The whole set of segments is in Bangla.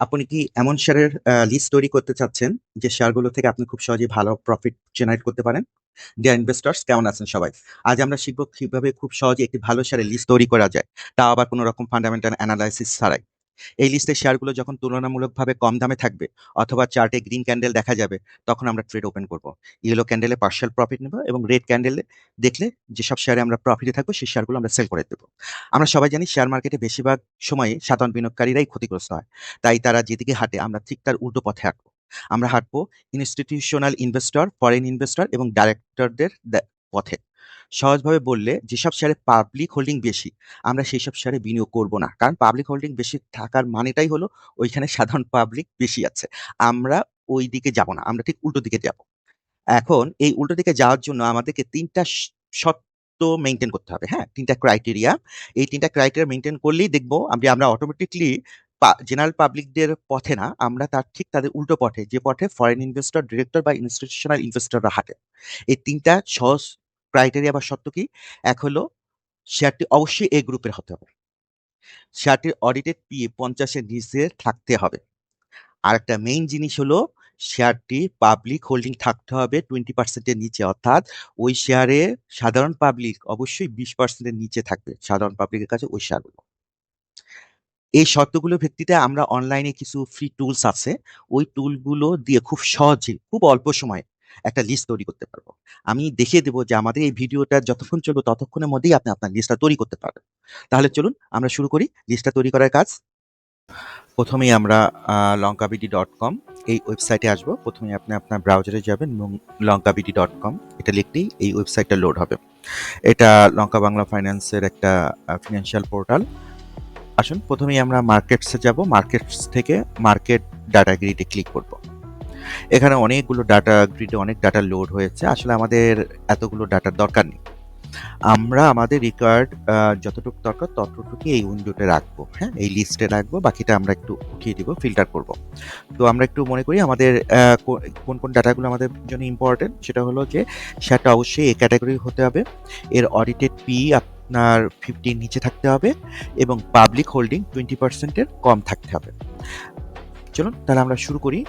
আপনি কি এমন শেয়ারের লিস্ট তৈরি করতে চাচ্ছেন, যে শেয়ারগুলো থেকে আপনি খুব সহজে ভালো প্রফিট জেনারেট করতে পারেন? ডিয়ার ইনভেস্টার্স কেমন আছেন সবাই? আজ আমরা শিখব কীভাবে খুব সহজে একটি ভালো শেয়ারের লিস্ট তৈরি করা যায়। তা আবার কোনো রকম ফান্ডামেন্টাল অ্যানালাইসিস ছাড়াই। এই লিস্টের শেয়ারগুলো যখন তুলনামূলকভাবে কম দামে থাকবে অথবা চার্টে গ্রিন ক্যান্ডেল দেখা যাবে, তখন আমরা ট্রেড ওপেন করব। ইয়েলো ক্যান্ডেলে পার্শিয়াল প্রফিট নেব এবং রেড ক্যান্ডেলে দেখলে যেসব শেয়ারে আমরা প্রফিটে থাকব সেই শেয়ারগুলো আমরা সেল করে দেব। আমরা সবাই জানি শেয়ার মার্কেটে বেশিরভাগ সময়ে সাধারণ বিনিয়োগকারীরাই ক্ষতিগ্রস্ত হয়। তাই তারা যেদিকে হাঁটে আমরা ঠিক তার উল্টো পথে হাঁটবো। আমরা হাঁটবো ইনস্টিটিউশনাল ইনভেস্টর, ফরেন ইনভেস্টর এবং ডাইরেক্টরদের পথে। সহজভাবে বললে যেসব শেয়ারে পাবলিক হোল্ডিং বেশি, আমরা সেইসব শেয়ারে বিনিয়োগ করব না। কারণ পাবলিক হোল্ডিং বেশি থাকার মানেটাই হলো ওইখানে সাধারণ পাবলিক বেশি আছে। আমরা ওই দিকে যাব না। আমরা ঠিক উল্টো দিকে যাব। এখন এই উল্টো দিকে যাওয়ার জন্য আমাদেরকে ৩ টা স শর্ত মেইনটেইন করতে হবে, হ্যাঁ? তিনটা ক্রাইটেরিয়া। এই তিনটা ক্রাইটেরিয়া মেনটেন করলেই দেখব আমরা আমরা অটোমেটিকলি জেনারেল পাবলিকদের পথে না, আমরা তার ঠিক তাদের উল্টো পথে, যে পথে ফরেন ইনভেস্টর, ডিরেক্টর বা ইনস্টিটিউশনাল ইনভেস্টররা হাঁটে। এই তিনটা সহজ ক্রাইটেরিয়া বা শর্ত কি? এক হলো শেয়ারটি অবশ্যই এ গ্রুপের হতে হবে। শেয়ারটির অডিটেড পি পঞ্চাশের নিচে থাকতে হবে। আরেকটা মেইন জিনিস হলো শেয়ারটি পাবলিক হোল্ডিং থাকতে হবে টোয়েন্টি পার্সেন্টের নিচে। অর্থাৎ ওই শেয়ারে সাধারণ পাবলিক অবশ্যই বিশ পার্সেন্টের নিচে থাকবে। সাধারণ পাবলিকের কাছে ওই শেয়ারগুলো। এই শর্তগুলোর ভিত্তিতে আমরা অনলাইনে কিছু ফ্রি টুলস আছে। ওই টুলগুলো দিয়ে খুব সহজে, খুব অল্প সময়ে একটা লিস্ট তৈরি করতে পারব। আমি দেখিয়ে দেবো যে আমাদের এই ভিডিওটা যতক্ষণ চলবে ততক্ষণের মধ্যেই আপনি আপনার লিস্টটা তৈরি করতে পারবেন। তাহলে চলুন আমরা শুরু করি লিস্টটা তৈরি করার কাজ। প্রথমেই আমরা লঙ্কাবিডি ডট কম এই ওয়েবসাইটে আসব। প্রথমেই আপনি আপনার ব্রাউজারে যাবেন এবং কম এটা লিখলেই এই ওয়েবসাইটটা লোড হবে। এটা লঙ্কা বাংলা ফাইন্যান্সের একটা ফিনান্সিয়াল পোর্টাল। আসুন, প্রথমেই আমরা মার্কেটসে যাব। মার্কেটস থেকে মার্কেট ডাটা গ্রিডে ক্লিক করব। এখানে অনেকগুলো ডাটা গ্রিডে অনেক ডাটা লোড হয়েছে। আসলে আমাদের এতগুলো ডাটার দরকার নেই। আমরা আমাদের রিকোয়ার্ড আ যতটুকু দরকার ততটুকুই এই উইন্ডোতে রাখব, হ্যাঁ? এই লিস্টে রাখব। বাকিটা আমরা একটু উঠিয়ে দিব, ফিল্টার করব। তো আমরা একটু মনে করি আমাদের কোন, কোন ডাটাগুলো আমাদের জন্য ইম্পোর্টেন্ট সেটা হলো যে সেটা অবশ্যই এ ক্যাটাগরি হতে হবে। এর অডিটেড পি আপনার 50 এর নিচে থাকতে হবে এবং পাবলিক হোল্ডিং 20% এর কম থাকতে হবে। চলুন তাহলে আমরা শুরু করি।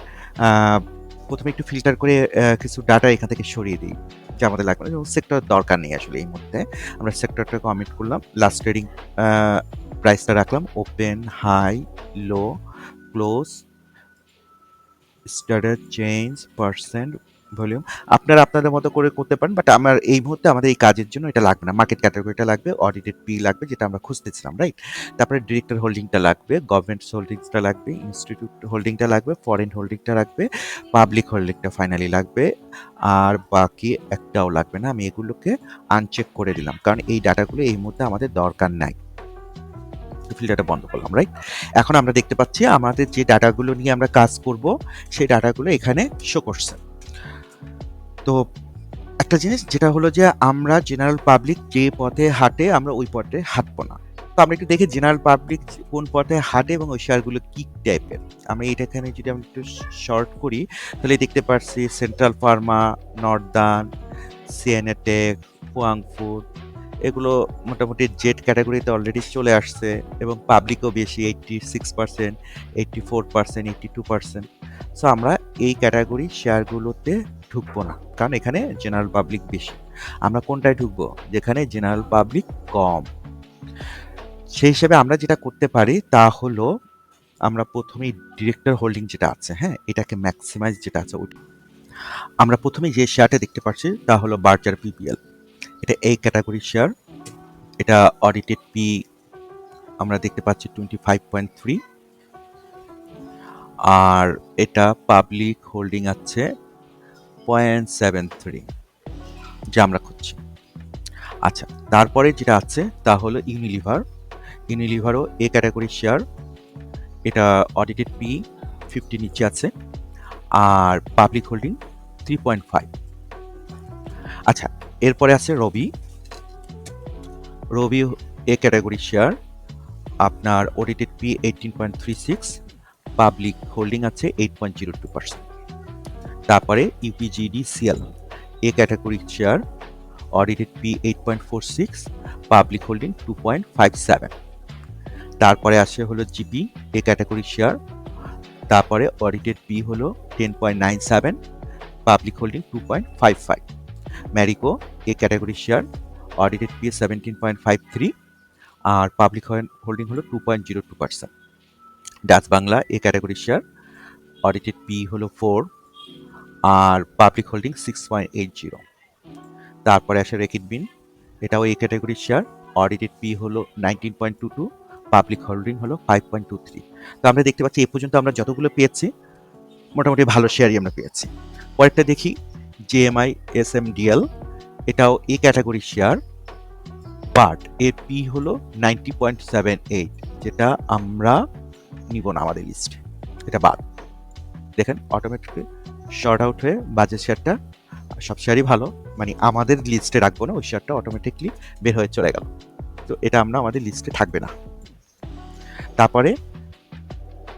প্রথমে একটু ফিল্টার করে কিছু ডাটা এখান থেকে সরিয়ে দিই যে আমাদের লাগবে না। সেক্টর দরকার নেই আসলে এই মুহূর্তে। আমরা সেক্টরটা কমিট করলাম। লাস্ট ট্রেডিং প্রাইসটা রাখলাম open, high, low, close, standard change, percent, volume. আপনারা আপনাদের মতো করে করতে পারেন। বাট আমার এই মুহূর্তে আমাদের এই কাজের জন্য এটা লাগবে না। মার্কেট ক্যাটাগরিটা লাগবে, অডিটেড পি লাগবে যেটা আমরা খুঁজতেছিলাম, রাইট? তারপরে ডিরেক্টর হোল্ডিংটা লাগবে, গভর্নমেন্টস হোল্ডিংসটা লাগবে, ইনস্টিটিউট হোল্ডিংটা লাগবে, ফরেন হোল্ডিংটা লাগবে, পাবলিক হোল্ডিংটা ফাইনালি লাগবে। আর বাকি একটাও লাগবে না। আমি এগুলোকে আনচেক করে দিলাম। কারণ এই ডাটাগুলো এই মুহূর্তে আমাদের দরকার নাই। ফিল্টারটা বন্ধ করলাম, রাইট? এখন আমরা দেখতে পাচ্ছি আমাদের যে ডাটাগুলো নিয়ে আমরা কাজ করব, সেই ডাটাগুলো এখানে শো করছে। তো একটা জিনিস যেটা হলো যে আমরা জেনারেল পাবলিক যে পথে হাঁটে আমরা ওই পথে হাঁটবো না। তো আমরা একটু দেখি জেনারেল পাবলিক কোন পথে হাঁটে এবং ওই শেয়ারগুলো কি টাইপের। আমি এটা এখানে যদি আমি একটু শর্ট করি তাহলে দেখতে পারছি central pharma, northern, C N A tech, Fuwang food এগুলো মোটামুটি জেড ক্যাটাগরিতে অলরেডি চলে আসছে এবং পাবলিকও বেশি 86%, 84%, 82%। সো আমরা এই ক্যাটাগরি শেয়ারগুলোতে ঢুকবো না। কারণ এখানে জেনারেল পাবলিক বেশি। আমরা কোনটায় ঢুকবো? যেখানে জেনারেল পাবলিক কম। সেই হিসেবে আমরা যেটা করতে পারি তা হলো আমরা প্রথমেই ডিরেক্টর হোল্ডিং যেটা আছে, হ্যাঁ? এটাকে ম্যাক্সিমাইজ যেটা আছে ওটা। আমরা প্রথমেই যে শেয়ারটা দেখতে পাচ্ছি তা হলো বার্জার পিপিএল। এটা এই ক্যাটেগরির শেয়ার। এটা অডিটেড পি আমরা দেখতে পাচ্ছি 25.3 আর এটা পাবলিক হোল্ডিং আছে 0.73 যা আমরা খুঁজছি। আচ্ছা, তারপরে যেটা আছে তা হলো ইউনিলিভার। ইউনিলিভারও এ ক্যাটেগরির শেয়ার। এটা অডিটেড পি 50 নিচে আছে। আর পাবলিক হোল্ডিং 3.5 আচ্ছা, এরপরে আছে রবি। রবি এ ক্যাটেগরির শেয়ার। আপনার অডিটেড পি 18.36 পাবলিক হোল্ডিং আছে 8.02%। তারপরে UPGDCL A category share. Audited P 8.46 public holding 2.57 তারপরে আসে হলো জিপি এ ক্যাটাগরি শেয়ার। তারপরে অডিটেড পি হলো ten point nine seven public holding two point five five Marico A category share audited P seventeen point five three R public holding হলো two point zero two percent Dutch Bangla A category share audited P হলো ফোর আর public holding six point eight zero তারপরে আসে রেকিট বিন, এটাও এই ক্যাটাগরির শেয়ার অডিটেড পি হলো nineteen point two two public holding হলো ফাইভ পয়েন্ট টু থ্রি তো আমরা দেখতে পাচ্ছি এ পর্যন্ত আমরা যতগুলো পেয়েছি, মোটামুটি ভালো শেয়ারই আমরা পেয়েছি। পরেরটা দেখি জেএমআই এস এম ডিএল এটাও এ ক্যাটাগরির শেয়ার বাট এর পি হলো নাইনটি পয়েন্ট সেভেন এইট যেটা আমরা নিব না আমাদের লিস্টে এটা বাদ। দেখেন অটোমেটিকলি শর্ট আউট হয়ে বাজেট শেয়ারটা সব শেয়ারই ভালো মানে আমাদের লিস্টে রাখব না, ওই শেয়ারটা অটোমেটিকলি বের হয়ে চলে গেল। তো এটা আমরা আমাদের লিস্টে থাকবে না। তারপরে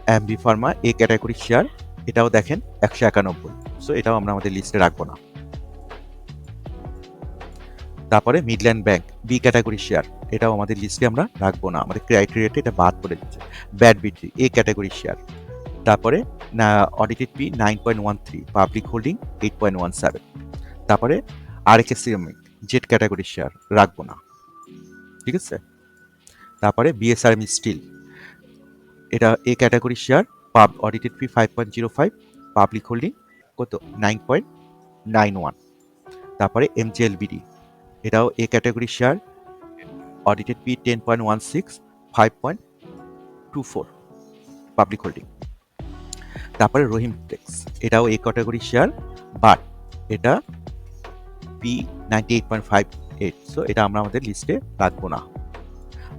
Ambee pharma A category share এটাও দেখেন একশো একানব্বই। সো এটাও আমরা আমাদের লিস্টে রাখব না। তারপরে Midland bank B category share এটাও আমাদের লিস্টে আমরা রাখব না। আমাদের ক্রাইটেরিয়াতে এটা বাদ পড়ে দিচ্ছে ব্যাড বিটি এ ক্যাটাগরি শেয়ার তারপরে audited P nine point one three public holding eight point one seven তারপরে আর একে সিরামিক জেড ক্যাটাগরি শেয়ার রাখব না। ঠিক আছে? তারপরে বিএসআরএম স্টিল এটা এ ক্যাটাগরি শেয়ার পাব audited P five point zero five public holding কত? নাইন পয়েন্ট নাইন ওয়ান তারপরে এমজিএলবিডি এটাও A category share audited P ten point one six five point two four public holding তারপরে রহিম টেক্স এটাও এ ক্যাটাগরি শেয়ার বাট এটা P ninety eight point five eight so এটা আমরা আমাদের লিস্টে রাখব না।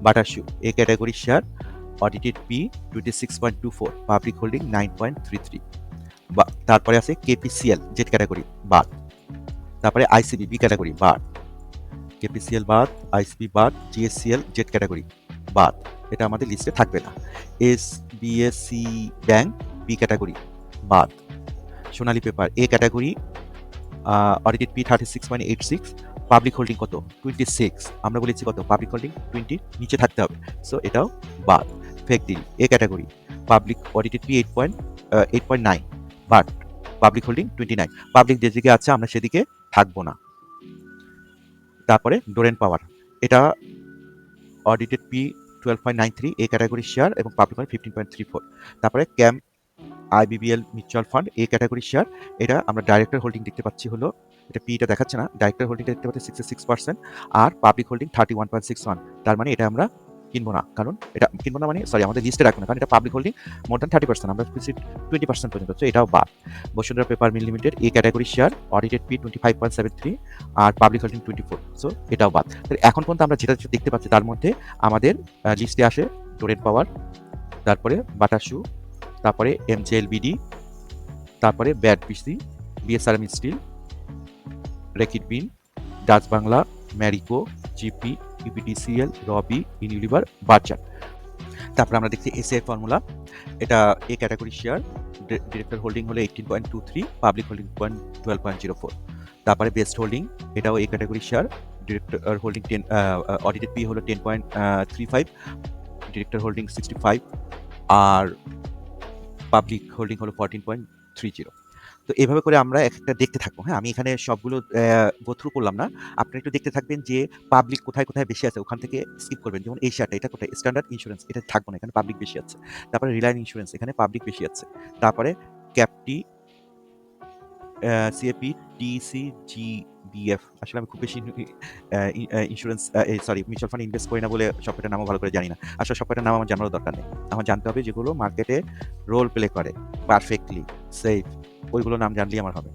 Butter shoe A category share audited P twenty six point two four public holding nine point three three বা তারপরে আছে কেপিসিএল জেড ক্যাটাগরি বাদ তারপরে আইসিবি বি ক্যাটাগরি বাদ কেপিসিএল বাদ আইসিবি বাদ জিএসসিএল জেড ক্যাটাগরি বাদ, এটা আমাদের লিস্টে থাকবে না। S BSC bank B category, বাদ। Sonali paper A category audited P thirty six point eight six public holding কত? টোয়েন্টি সিক্স আমরা বলেছি কত? পাবলিক হোল্ডিং টোয়েন্টি নিচে থাকতে হবে। সো এটাও বাদ। Fake deal A category public audited P eight point eight point nine but public holding twenty nine public যেদিকে আছে, আমরা সেদিকে থাকব না। তারপরে ডোরেন পাওয়ার এটা audited P twelve point nine three A category share এবং পাবলিক হয় ফিফটিন পয়েন্ট থ্রি ফোর তারপরে ক্যাম IBBL mutual fund, A category share, এটা আমরা ডাইরেক্টর হোল্ডিং দেখতে পাচ্ছি হলো, এটা পিটা দেখাচ্ছে না ডাইরেক্টর হোল্ডিংটা দেখতে পাচ্ছি সিক্সটি সিক্স পার্সেন্ট আর public holding thirty one point six one তার মানে এটা আমরা কিনবো না, কারণ এটা কিনবো না মানে সরি আমাদের লিস্টে রাখব না, কারণ এটা public holding more than thirty percent আমরা টোয়েন্টি পার্সেন্ট পর্যন্ত তো এটাও বাদ। Bashundhara paper mill limited, A category share audited P twenty five point seven three R public holding twenty four so এটাও বাদ। এখন পর্যন্ত আমরা যেটা দেখতে পাচ্ছি, তার মধ্যে আমাদের লিস্টে আসে ডোরেন পাওয়ার তারপরে বাটার শু তারপরে এমজেএলবিডি তারপরে BAT BC BSRM steel Reckitt Ben Dutch Bangla Marico GP EPDCL Robi Unilever বার্চার তারপরে আমরা দেখছি এসএ ফর্মুলা এটা A category share director holding হলো eighteen point two three public holding point twelve point zero four তারপরে বেস্ট হোল্ডিং এটাও A category share director holding ten audited P হলো ten point three five director holding sixty five আর পাবলিক হোল্ডিং হলো ফোরটিন পয়েন্ট থ্রি জিরো তো এভাবে করে আমরা এক একটা দেখতে থাকব। হ্যাঁ আমি এখানে সবগুলো গোথ্রু করলাম না। আপনি একটু দেখতে থাকবেন যে পাবলিক কোথায় কোথায় বেশি আছে। ওখান থেকে স্কিপ করবেন। যেমন এশিয়াটা এটা কোথায়? স্ট্যান্ডার্ড ইন্স্যুরেন্স এটা থাকব না। এখানে পাবলিক বেশি আছে। তারপরে রিলায়েন্স ইন্স্যুরেন্স এখানে পাবলিক বেশি আছে। তারপরে ক্যাপটি সিএপি টিসি জি বিএফ আসলে আমি খুব বেশি insurance sorry mutual fund invest করি না বলে সবকটার নামও ভালো করে জানি না। আসলে সবকটার নাম আমার জানারও দরকার নেই। আমার জানতে হবে যেগুলো মার্কেটে রোল প্লে করে পারফেক্টলি সেফ ওইগুলো নাম জানলেই আমার হবে।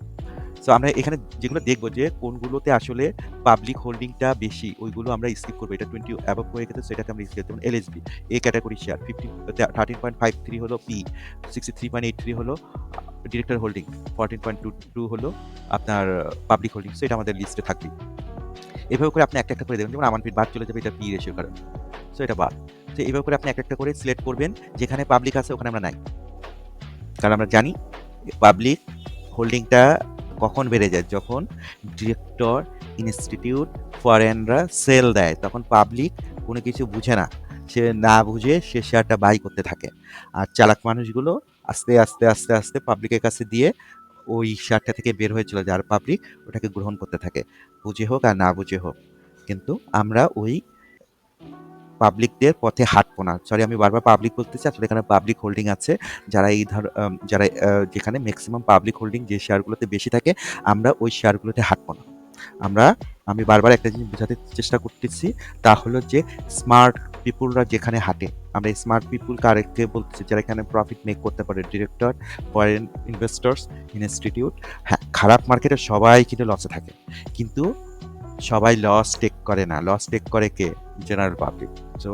সো আমরা এখানে যেগুলো দেখব যে কোনগুলোতে আসলে পাবলিক হোল্ডিংটা বেশি, ওইগুলো আমরা স্কিপ করব। এটা টোয়েন্টি অ্যাবভ হয়ে গেছে সেটাকে আমরা স্কিপ যেমন LSB A category share fifteen thirteen point five three হলো P sixty three point eight three হলো director holding fourteen point two two হলো আপনার পাবলিক হোল্ডিং সো এটা আমাদের লিস্টে থাকবে এভাবে করে আপনি একটা একটা করে দেবেন যেমন আমার বাদ চলে যাবে, এটা পি রেশিও কারণ সো এটা বাদ। তো এইভাবে করে আপনি এক একটা করে সিলেক্ট করবেন, যেখানে পাবলিক আছে, ওখানে আমরা নাই। কারণ আমরা জানি পাবলিক হোল্ডিংটা কখন বেড়ে যায়? যখন ডিরেক্টর ইনস্টিটিউট ফরেনরা সেল দেয়, তখন পাবলিক কোনো কিছু বুঝে না। সে না বুঝে, সে শেয়ারটা বাই করতে থাকে। আর চালাক মানুষগুলো আস্তে আস্তে আস্তে আস্তে পাবলিকের কাছে দিয়ে ওই শেয়ারটা থেকে বের হয়ে চলে যায়। আর পাবলিক ওটাকে গ্রহণ করতে থাকে। বুঝে হোক আর না বুঝে হোক। কিন্তু আমরা ওই পাবলিকদের পথে হাঁটবো না। সরি আমি বারবার পাবলিক বলতেছি আসলে এখানে পাবলিক হোল্ডিং আছে। যারা এই ধর যারা যেখানে ম্যাক্সিমাম পাবলিক হোল্ডিং যে শেয়ারগুলোতে বেশি থাকে, আমরা ওই শেয়ারগুলোতে হাঁটবো না। আমরা, আমি বারবার একটা জিনিস বোঝাতে চেষ্টা করতেছি, তা হলো যে স্মার্ট পিপুলরা যেখানে হাঁটে আমরা স্মার্ট পিপুল কারেক্টকে বলতেছি যারা এখানে প্রফিট মেক করতে পারে। ডিরেক্টর ফরেন ইনভেস্টর্স ইনস্টিটিউট হ্যাঁ খারাপ মার্কেটে সবাই কিন্তু লসে থাকে। কিন্তু সবাই লস টেক করে না। লস টেক করে কে? জেনারেল পাবলিক তো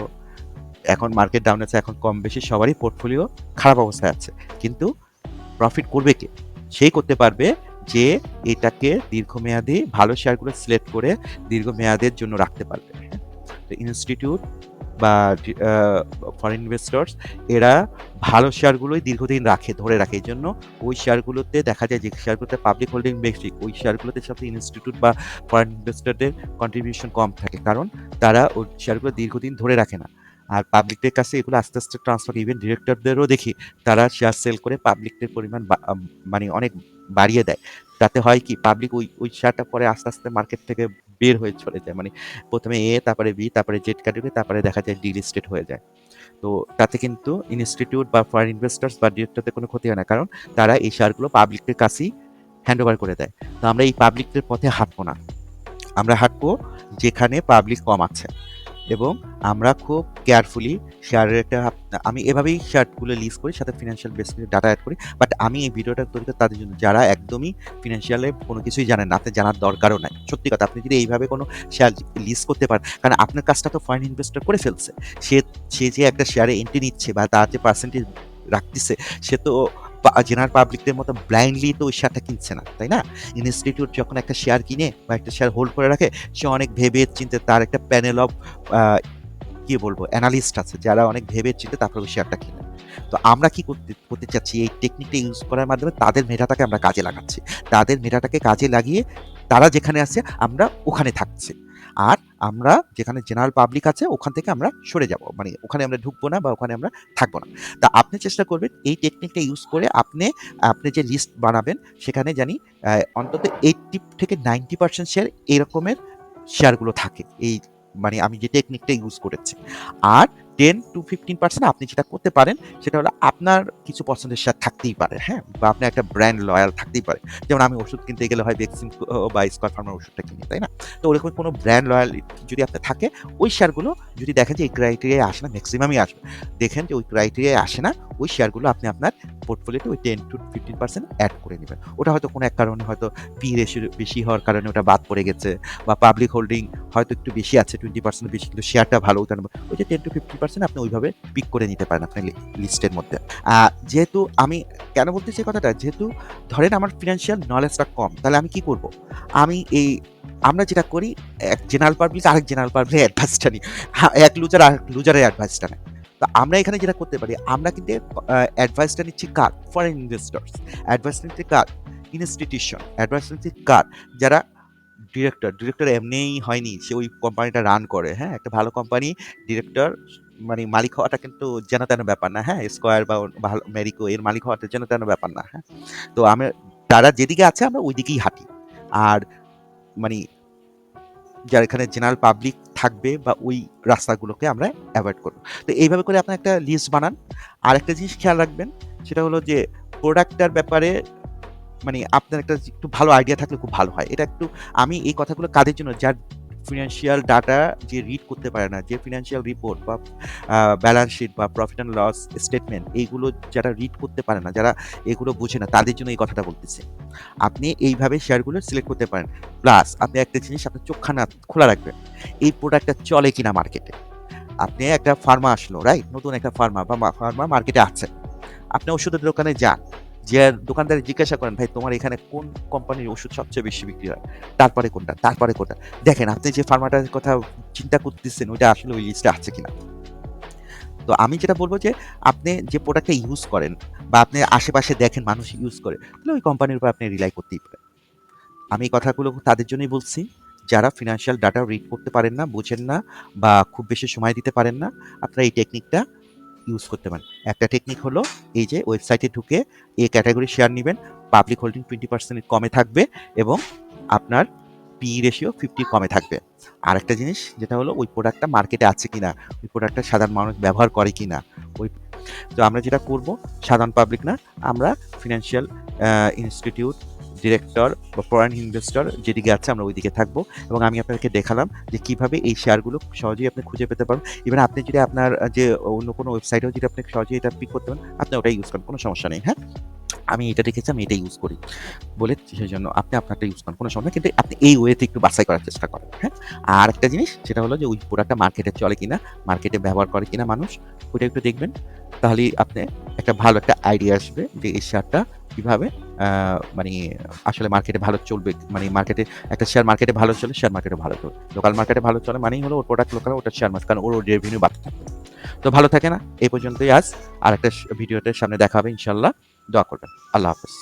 এখন মার্কেট ডাউন আছে, এখন কম বেশি সবারই পোর্টফোলিও খারাপ অবস্থায় আছে। কিন্তু প্রফিট করবে কে? সেই করতে পারবে যে এটাকে দীর্ঘমেয়াদী ভালো শেয়ারগুলো সিলেক্ট করে দীর্ঘমেয়াদের জন্য রাখতে পারবে। তো ইনস্টিটিউট বা ফরেন ইনভেস্টর্স এরা ভালো শেয়ারগুলোই দীর্ঘদিন রাখে, ধরে রাখে। এই জন্য ওই শেয়ারগুলোতে দেখা যায় যে, শেয়ারগুলোতে পাবলিক হোল্ডিং বেশি ওই শেয়ারগুলোতে সাথে ইনস্টিটিউট বা ফরেন ইনভেস্টরদের কন্ট্রিবিউশন কম থাকে। কারণ তারা ওই শেয়ারগুলো দীর্ঘদিন ধরে রাখে না। আর পাবলিকদের কাছে এগুলো আস্তে আস্তে ট্রান্সফার ইভেন ডিরেক্টরদেরও দেখি, তারা শেয়ার সেল করে পাবলিকের পরিমাণ মানে অনেক বাড়িয়ে দেয়। তাতে হয় কি পাবলিক ওই ওই শেয়ারটা পরে আস্তে আস্তে মার্কেট থেকে বের হয়ে চলে যায়। মানে প্রথমে এ তারপরে বি তারপরে জেড ক্যাটাগরি তারপরে দেখা যায় ডি লিস্টেড হয়ে যায়। তো তাতে কিন্তু ইনস্টিটিউট বা ফরেন ইনভেস্টার্স বা ডিরেক্টরদের কোনো ক্ষতি হয় না। কারণ তারা এই শেয়ারগুলো পাবলিকের কাছেই হ্যান্ড ওভার করে দেয়। তো আমরা এই পাবলিকদের পথে হাঁটবো না। আমরা হাঁটবো যেখানে পাবলিক কম আছে। এবং আমরা খুব কেয়ারফুলি শেয়ারের একটা, আমি এভাবেই শেয়ারগুলো লিস্ট করি, সাথে ফিনান্সিয়াল বেস ডাটা অ্যাড করি বাট আমি এই ভিডিওটা তৈরি করি তাদের জন্য। যারা একদমই ফিনান্সিয়ালে কোনো কিছুই জানেন না, আপনার জানার দরকারও নাই। সত্যি কথা, আপনি যদি এইভাবে কোনো শেয়ার লিস্ট করতে পারেন, কারণ আপনার কাজটা তো ফরেন ইনভেস্টর করে ফেলছে। সে সে যে একটা শেয়ারে এন্ট্রি নিচ্ছে বা তার যে পার্সেন্টেজ রাখতেছে, সে তো জেনারেল পাবলিকদের মতো ব্লাইন্ডলি তো ওই শেয়ারটা কিনছে না, তাই না? ইনস্টিটিউট যখন একটা শেয়ার কিনে বা একটা শেয়ার হোল্ড করে রাখে, সে অনেক ভেবে চিনতে তার একটা প্যানেল অফ কি বলব অ্যানালিস্ট আছে, যারা অনেক ভেবে চিনতে তারপর ওই শেয়ারটা কিনে। তো আমরা কি করতে করতে চাচ্ছি? এই টেকনিকটা ইউজ করার মাধ্যমে তাদের মেধাটাকে আমরা কাজে লাগাচ্ছি। তাদের মেধাটাকে কাজে লাগিয়ে তারা যেখানে আছে, আমরা ওখানে থাকছি। আর আমরা যেখানে জেনারেল পাবলিক আছে, ওখান থেকে আমরা সরে যাব। মানে ওখানে আমরা ঢুকবো না বা ওখানে আমরা থাকব না। তা আপনি চেষ্টা করবেন এই টেকনিকটা ইউজ করে আপনি আপনি যে লিস্ট বানাবেন, সেখানে জানি অন্তত এইটটি থেকে নাইনটি পার্সেন্ট শেয়ার এরকমের শেয়ারগুলো থাকে। এই মানে আমি যে টেকনিকটা ইউজ করেছি। আর টেন টু ফিফটিন পার্সেন্ট আপনি যেটা করতে পারেন, সেটা হলো আপনার কিছু পছন্দের শেয়ার থাকতেই পারে হ্যাঁ? বা আপনার একটা ব্র্যান্ড লয়াল থাকতেই পারে। যেমন আমি ওষুধ কিনতে গেলে হয় ভ্যাকসিন বা স্কোয়ার ফার্মার ওষুধটা কিনি, তাই না? তো ওরকম কোনো ব্র্যান্ড লয়াল যদি আপনার থাকে, ওই শেয়ারগুলো যদি দেখেন যে এই ক্রাইটেরিয়ায় আসে না ম্যাক্সিমামই আসবে, দেখেন যে ওই ক্রাইটেরিয়ায় আসে না, ওই শেয়ারগুলো আপনি আপনার পোর্টফোলিওতে ওই ten to fifteen percent add করে নেবেন। ওটা হয়তো কোনো এক কারণে হয়তো পি রেশিও বেশি হওয়ার কারণে ওটা বাদ পড়ে গেছে, বা পাবলিক হোল্ডিং হয়তো একটু বেশি আছে টোয়েন্টি পার্সেন্ট বেশি, কিন্তু শেয়ারটা ভালো ওই ওই যে টেন টু ফিফটি পার্সেন্ট আপনি ওইভাবে পিক করে নিতে পারেন আপনার লিস্টের মধ্যে। যেহেতু আমি কেন বলতেছি এই কথাটা? যেহেতু ধরেন আমার ফিনান্সিয়াল নলেজটা কম তাহলে আমি কি করব? আমি এই আমরা যেটা করি এক জেনারেল পাবলিক আরেক জেনারেল পাবলিক অ্যাডভাইসটা নিই। হ্যাঁ, এক লুজার আর লুজারের অ্যাডভাইসটা নেয়। তো আমরা এখানে যেটা করতে পারি আমরা কিন্তু অ্যাডভাইসটা নিচ্ছি কার? ফরেন ইনভেস্টার্স অ্যাডভাইস নিচ্ছি কার? ইনস্টিটিউশন অ্যাডভাইস নিচ্ছি কার? যারা ডিরেক্টর ডিরেক্টর এমনিই হয়নি সে ওই কোম্পানিটা রান করে। হ্যাঁ একটা ভালো কোম্পানি ডিরেক্টর মানে মালিক হওয়াটা কিন্তু যেন তেন ব্যাপার না হ্যাঁ? স্কোয়ার বা ভালো মেরিকো, এর মালিক হওয়াটা যেন তেন ব্যাপার না হ্যাঁ? তো আমরা তারা যেদিকে আছে আমরা ওই দিকেই হাঁটি। আর মানে যার এখানে জেনারেল পাবলিক থাকবে বা ওই রাস্তাগুলোকে আমরা অ্যাভয়েড করব। তো এইভাবে করে আপনি একটা লিস্ট বানান। আর একটা জিনিস খেয়াল রাখবেন, সেটা হলো যে প্রোডাক্টটার ব্যাপারে মানে আপনার একটা একটু ভালো আইডিয়া থাকলে খুব ভালো হয়। এটা একটু, আমি এই কথাগুলো কাদের জন্য, যার ফিনান্সিয়াল ডাটা যে রিড করতে পারে না, যে ফিনান্সিয়াল রিপোর্ট বা ব্যালেন্স শিট বা প্রফিট অ্যান্ড লস স্টেটমেন্ট এইগুলো যারা রিড করতে পারে না, যারা এগুলো বোঝে না, তাদের জন্য এই কথাটা বলতেছে। আপনি এইভাবে শেয়ারগুলো সিলেক্ট করতে পারেন। প্লাস আপনি একটা জিনিস আপনার চোখখানা খোলা রাখবেন, এই প্রোডাক্টটা চলে কিনা মার্কেটে আপনি একটা ফার্মা আসলো রাইট নতুন একটা ফার্মা বা ফার্মা মার্কেটে আছে। আপনি ওষুধের দোকানে যান যে দোকানদারে জিজ্ঞাসা করেন, ভাই, তোমার এখানে কোন কোম্পানির ওষুধ সবচেয়ে বেশি বিক্রি হয়? তারপরে কোনটা? তারপরে কোনটা? দেখেন, আপনি যে ফার্মাটার কথা চিন্তা করতেছেন, ওইটা আসলে ওই লিস্টে আছে কিনা? তো আমি যেটা বলব যে, আপনি যে প্রোডাক্টটা ইউজ করেন বা আপনি আশেপাশে দেখেন, মানুষ ইউজ করে, তাহলে ওই কোম্পানির উপর আপনি রিলাই করতেই পারেন। আমি এই কথাগুলো তাদের জন্যই বলছি, যারা ফিনান্সিয়াল ডাটা রিড করতে পারেন না, বোঝেন না বা খুব বেশি সময় দিতে পারেন না, আপনারা এই টেকনিকটা ইউজ করতে পারেন। একটা টেকনিক হলো এই যে ওয়েবসাইটে ঢুকে এই ক্যাটাগরি শেয়ার নেবেন পাবলিক হোল্ডিং টোয়েন্টি পার্সেন্ট কমে থাকবে এবং আপনার পি রেশিও ফিফটি কমে থাকবে। আর একটা জিনিস যেটা হলো ওই প্রোডাক্টটা মার্কেটে আছে কি না ওই প্রোডাক্টটা সাধারণ মানুষ ব্যবহার করে কি না ওই তো আমরা যেটা করব, সাধারণ পাবলিক না, আমরা ফিনান্সিয়াল ইনস্টিটিউট ডিরেক্টর বা ফরেন ইনভেস্টর যেদিকে আছে আমরা ওইদিকে থাকব। এবং আমি আপনাদেরকে দেখালাম যে কীভাবে এই শেয়ারগুলো সহজেই আপনি খুঁজে পেতে পারেন ইভেন আপনি যদি আপনার যে অন্য কোনো ওয়েবসাইটেও যদি আপনি সহজেই এটা পিক করতে পারেন আপনি ওটা ইউজ করেন কোনো সমস্যা নেই হ্যাঁ? আমি এটা দেখেছি আমি এটা ইউজ করি। বলে সেই জন্য আপনি আপনারটা ইউজ করেন কোনো সমস্যা নেই, কিন্তু আপনি এই ওয়েতে একটু বাছাই করার চেষ্টা করেন হ্যাঁ? আর একটা জিনিস সেটা হলো যে ওই প্রোডাক্টটা মার্কেটে চলে কিনা মার্কেটে ব্যবহার করে কিনা মানুষ ওইটা একটু দেখবেন। তাহলেই আপনি একটা ভালো একটা আইডিয়া আসবে যে এই শেয়ারটা কীভাবে মানে আসলে মার্কেটে ভালো চলবে মানে মার্কেটে একটা শেয়ার মার্কেটে ভালো চলে শেয়ার মার্কেটে ভালো চলে। লোকাল মার্কেটে ভালো চলে মানেই হলো ওর প্রোডাক্ট লোকাল ওটা শেয়ার মার্কেট কারণ ওর রেভিনিউ বাড়তে থাকবে। তো ভালো থাকে না? এই পর্যন্তই আজ। আর একটা ভিডিওতে সামনে দেখা হবে ইনশাল্লাহ দোয়া করবেন। আল্লাহ হাফেজ।